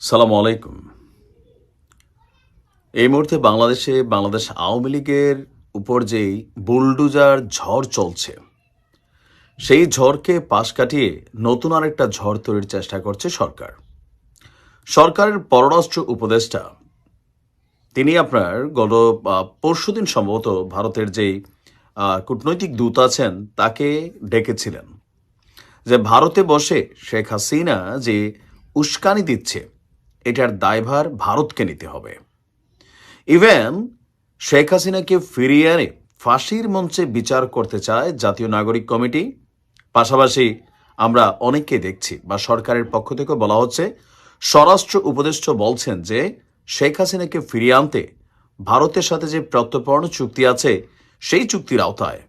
সালাম আলাইকুম। এই মুহূর্তে বাংলাদেশে বাংলাদেশ আওয়ামী লীগের উপর যেই বুলডুজার ঝড় চলছে, সেই ঝড়কে পাশ কাটিয়ে নতুন আরেকটা ঝড় তৈরির চেষ্টা করছে সরকার। সরকারের পররাষ্ট্র উপদেষ্টা, তিনি আপনার গত পরশুদিন সম্ভবত ভারতের যেই কূটনৈতিক দূত আছেন, তাকে ডেকেছিলেন যে ভারতে বসে শেখ হাসিনা যে উস্কানি দিচ্ছে এটার দায়ভার ভারতকে নিতে হবে। ইভেন, শেখ হাসিনাকে ফিরিয়ে এনে ফাঁসির মঞ্চে বিচার করতে চায় জাতীয় নাগরিক কমিটি। পাশাপাশি আমরা অনেককে দেখছি বা সরকারের পক্ষ থেকে বলা হচ্ছে, স্বরাষ্ট্র উপদেষ্টা বলছেন যে শেখ হাসিনাকে ফিরিয়ে আনতে ভারতের সাথে যে প্রত্যর্পণ চুক্তি আছে, সেই চুক্তির আওতায়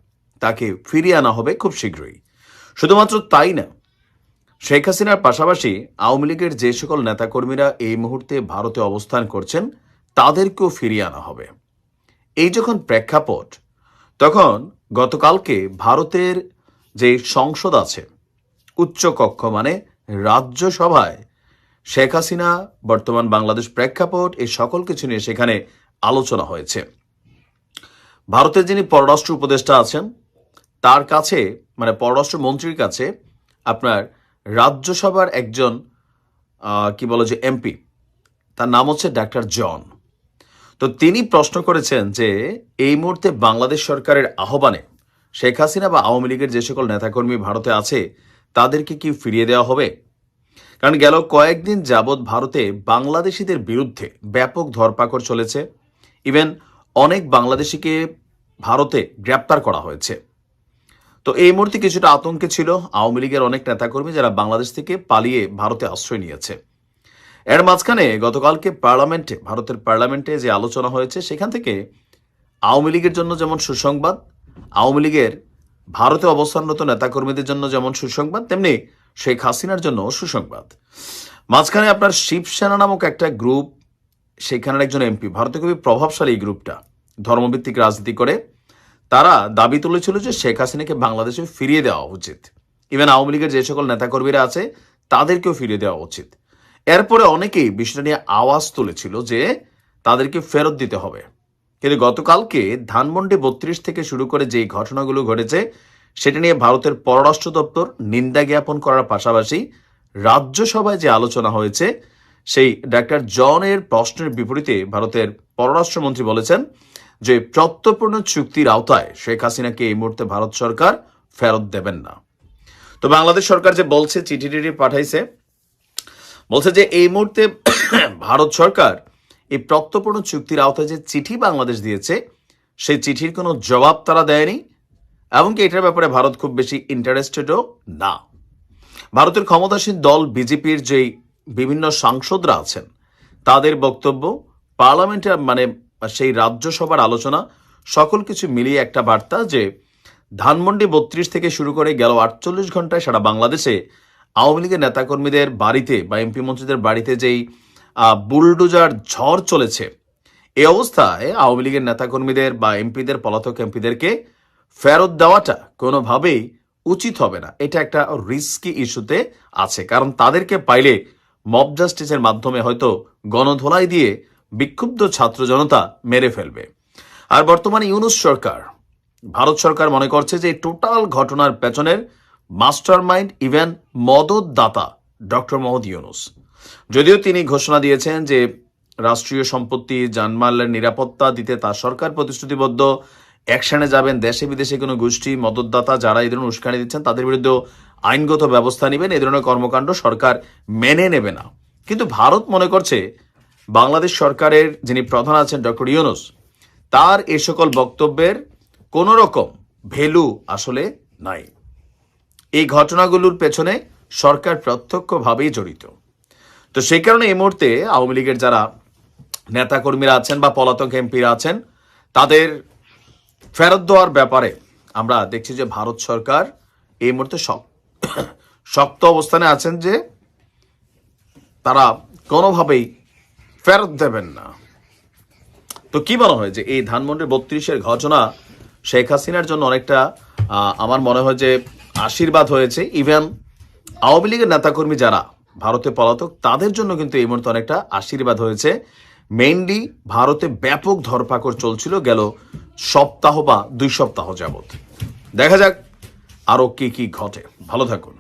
তাকে ফিরিয়ে আনা হবে খুব শীঘ্রই। শুধুমাত্র তাই না শেখ হাসিনার পাশাপাশি আওয়ামী লীগের যে সকল নেতাকর্মীরা এই মুহূর্তে ভারতে অবস্থান করছেন, তাদেরকেও ফিরিয়ে আনা হবে। এই যখন প্রেক্ষাপট, তখন গতকালকে ভারতের যে সংসদ আছে, উচ্চ কক্ষ মানে রাজ্যসভায় শেখ হাসিনা, বর্তমান বাংলাদেশ প্রেক্ষাপট এই সকল কিছু নিয়ে সেখানে আলোচনা হয়েছে। ভারতের যিনি পররাষ্ট্র উপদেষ্টা আছেন, তার কাছে মানে পররাষ্ট্র মন্ত্রীর কাছে আপনার রাজ্যসভার একজন কি বলে যে এমপি, তার নাম হচ্ছে ডাক্তার জন। তো তিনি প্রশ্ন করেছেন যে এই মুহূর্তে বাংলাদেশ সরকারের আহ্বানে শেখ হাসিনা বা আওয়ামী লীগের যে সকল নেতাকর্মী ভারতে আছে, তাদেরকে কি ফিরিয়ে দেওয়া হবে? কারণ গেল কয়েকদিন যাবৎ ভারতে বাংলাদেশিদের বিরুদ্ধে ব্যাপক ধরপাকড় চলেছে। ইভেন অনেক বাংলাদেশিকে ভারতে গ্রেপ্তার করা হয়েছে। তো এই মুহূর্তে কিছুটা আতঙ্কে ছিল আওয়ামী লীগের অনেক নেতাকর্মী যারা বাংলাদেশ থেকে পালিয়ে ভারতে আশ্রয় নিয়েছে। এর মাঝখানে গতকালকে পার্লামেন্টে, ভারতের পার্লামেন্টে যে আলোচনা হয়েছে, সেখান থেকে আওয়ামী লীগের জন্য যেমন সুসংবাদ, আওয়ামী লীগের ভারতে অবস্থানরত নেতাকর্মীদের জন্য যেমন সুসংবাদ, তেমনি শেখ হাসিনার জন্য সুসংবাদ। মাঝখানে আপনার শিবসেনা নামক একটা গ্রুপ, সেখানের একজন এমপি, ভারতে খুবই প্রভাবশালী এই গ্রুপটা, ধর্মভিত্তিক রাজনীতি করে। তারা দাবি তুলেছিল যে শেখ হাসিনাকে বাংলাদেশে ফিরিয়ে দেওয়া উচিত। ইভেন আওয়ামী লীগের যে সকল নেতাকর্মীরা আছে, তাদেরকেও ফিরিয়ে দেওয়া উচিত। এরপরে অনেকেই বিষয়টা নিয়ে আওয়াজ তুলেছিল যে তাদেরকে ফেরত দিতে হবে। কিন্তু গতকালকে ধানমন্ডি বত্রিশ থেকে শুরু করে যে ঘটনাগুলো ঘটেছে, সেটা নিয়ে ভারতের পররাষ্ট্র দপ্তর নিন্দা জ্ঞাপন করার পাশাপাশি রাজ্যসভায় যে আলোচনা হয়েছে, সেই ডাক্তার জনের প্রশ্নের বিপরীতে ভারতের পররাষ্ট্রমন্ত্রী বলেছেন যে প্রত্যর্পণ চুক্তির আওতায় শেখ হাসিনাকে এই মুহূর্তে ভারত সরকার ফেরত দেবেন না। তো বাংলাদেশ সরকার যে বলছে, চিঠি টিঠি পাঠাইছে, বলছে যে এই মুহূর্তে ভারত সরকার এই প্রত্যর্পণ চুক্তির আওতায় যে চিঠি বাংলাদেশ দিয়েছে, সেই চিঠির কোনো জবাব তারা দেয়নি এমনকি এটার ব্যাপারে ভারত খুব বেশি ইন্টারেস্টেডও না। ভারতের ক্ষমতাসীন দল, বিজেপির যেই বিভিন্ন সাংসদরা আছেন, তাদের বক্তব্য পার্লামেন্টে মানে সেই রাজ্যসভার আলোচনা, সকল কিছু মিলিয়ে একটা বার্তা যে ধানমন্ডি বত্রিশ থেকে শুরু করে গেল আটচল্লিশ ঘন্টায় সারা বাংলাদেশে আওয়ামী লীগের নেতাকর্মীদের বাড়িতে বা এমপি মন্ত্রীদের বাড়িতে যেই বুলডোজার ঝড় চলেছে, এ অবস্থায় আওয়ামী লীগের নেতাকর্মীদের বা এমপিদের, পলাতক এমপিদেরকে ফেরত দেওয়াটা কোনোভাবেই উচিত হবে না। এটা একটা রিস্কি ইস্যুতে আছে। কারণ তাদেরকে পাইলে মব জাস্টিসের মাধ্যমে হয়তো গণধোলাই দিয়ে বিক্ষুব্ধ ছাত্র জনতা মেরে ফেলবে। আর বর্তমানে ইউনুস সরকার, ভারত সরকার মনে করছে যে টোটাল ঘটনার পেছনের মাস্টার মাইন্ড ইভেন মদতদাতা ডক্টর মোহাম্মদ ইউনুস। যদিও তিনি ঘোষণা দিয়েছেন যে রাষ্ট্রীয় সম্পত্তি জানমালের নিরাপত্তা দিতে তার সরকার প্রতিশ্রুতিবদ্ধ অ্যাকশনে যাবেন দেশে বিদেশে কোনো গোষ্ঠী, মদতদাতা যারা এই ধরনের উস্কানি দিচ্ছেন তাদের বিরুদ্ধে আইনগত ব্যবস্থা নেবেন এই ধরনের কর্মকাণ্ড সরকার মেনে নেবে না। কিন্তু ভারত মনে করছে বাংলাদেশ সরকারের যিনি প্রধান আছেন ডক্টর ইউনুস, তার এ সকল বক্তব্যের কোনো রকম ভ্যালু আসলে নাই। এই ঘটনাগুলোর পেছনে সরকার প্রত্যক্ষভাবেই জড়িত। তো সেই কারণে এই মুহূর্তে আওয়ামী লীগের যারা নেতাকর্মীরা আছেন বা পলাতক এমপিরা আছেন, তাদের ফেরত দেওয়ার ব্যাপারে আমরা দেখছি যে ভারত সরকার এই মুহূর্তে শক- শক্ত অবস্থানে আছেন যে তারা কোনোভাবেই ফেরত দেবেন না। তো কি মনে হয় যে এই ধানমন্ডির বত্রিশের ঘটনা শেখ হাসিনার জন্য অনেকটা আমার মনে হয় যে আশীর্বাদ হয়েছে। ইভেন আওয়ামী লীগের নেতাকর্মী যারা ভারতে পলাতক, তাদের জন্য কিন্তু এই মুহূর্তে অনেকটা আশীর্বাদ হয়েছে। মেইনলি ভারতে ব্যাপক ধরপাকড় চলছিল গেল সপ্তাহ বা দুই সপ্তাহ যাবত দেখা যাক আরও কি কি ঘটে। ভালো থাকুন।